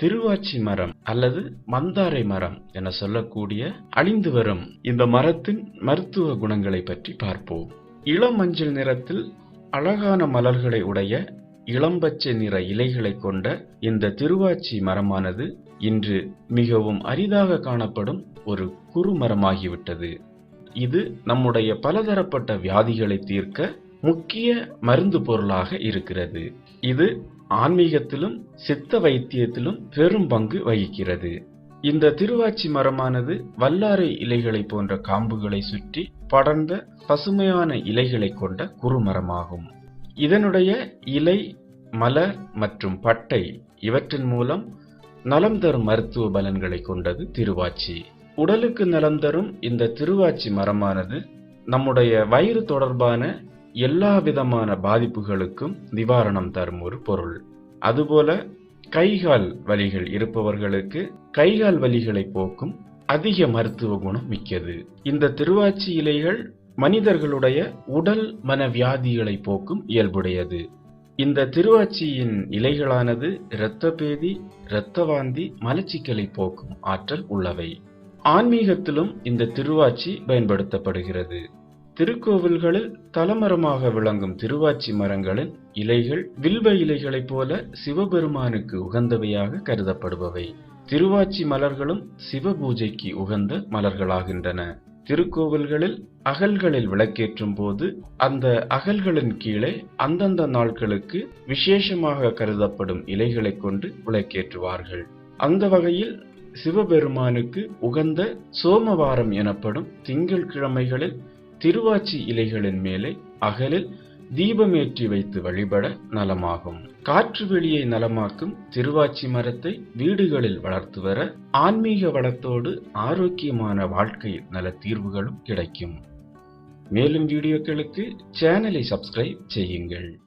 திருவாச்சி மரம் அல்லது மந்தாரை மரம் என சொல்லக்கூடிய அழிந்து வரும் இந்த மரத்தின் மருத்துவ குணங்களை பற்றி பார்ப்போம். இளம் மஞ்சள் நிறத்தில் அழகான மலர்களை உடைய இளம்பச்சை நிற இலைகளை கொண்ட இந்த திருவாச்சி மரமானது இன்று மிகவும் அரிதாக காணப்படும் ஒரு குறுமரமாகிவிட்டது இது நம்முடைய பலதரப்பட்ட வியாதிகளை தீர்க்க முக்கிய மருந்து பொருளாக இருக்கிறது. இது ஆன்மீகத்திலும் சித்த வைத்தியத்திலும் பெரும் பங்கு வகிக்கிறது. இந்த திருவாச்சி மரமானது வல்லாரை இலைகளை போன்ற காம்புகளை சுற்றி படர்ந்த பசுமையான இலைகளை கொண்ட குறுமரமாகும். இதனுடைய இலை மலர் மற்றும் பட்டை இவற்றின் மூலம் நலம் தரும் மருத்துவ பலன்களை கொண்டது திருவாச்சி. உடலுக்கு நலம் தரும் இந்த திருவாச்சி மரமானது நம்முடைய வயிறு தொடர்பான எல்லா விதமான பாதிப்புகளுக்கும் நிவாரணம் தரும் ஒரு பொருள். அதுபோல கைகால் வலிகள் இருப்பவர்களுக்கு கைகால் வலிகளை போக்கும் அதிக மருத்துவ குணம் மிக்கது. இந்த திருவாச்சி இலைகள் மனிதர்களுடைய உடல் மன வியாதிகளை போக்கும் இயல்புடையது. இந்த திருவாச்சியின் இலைகளானது இரத்தபேதி இரத்தவாந்தி மலச்சிக்கலை போக்கும் ஆற்றல் உள்ளவை. ஆன்மீகத்திலும் இந்த திருவாச்சி பயன்படுத்தப்படுகிறது. திருக்கோவில்களில் தலமரமாக விளங்கும் திருவாச்சி மரங்களின் இலைகள் வில்வ இலைகளைப் போல சிவபெருமானுக்கு உகந்தவையாக கருதப்படுபவை. திருவாச்சி மலர்களும் சிவ பூஜைக்கு உகந்த மலர்களாகின்றன. திருக்கோவில்களில் அகல்களில் விளக்கேற்றும் போது அந்த அகல்களின் கீழே அந்தந்த நாட்களுக்கு விசேஷமாக கருதப்படும் இலைகளை கொண்டு விளக்கேற்றுவார்கள். அந்த வகையில் சிவபெருமானுக்கு உகந்த சோமவாரம் எனப்படும் திங்கள் கிழமைகளில் திருவாச்சி இலைகளின் மேலே அகலில் தீபமேற்றி வைத்து வழிபட நலமாகும். காற்று வெளியை நலமாக்கும் திருவாச்சி மரத்தை வீடுகளில் வளர்த்து வர ஆன்மீக வளத்தோடு ஆரோக்கியமான வாழ்க்கை நல தீர்வுகளும் கிடைக்கும். மேலும் வீடியோக்களுக்கு சேனலை சப்ஸ்கிரைப் செய்யுங்கள்.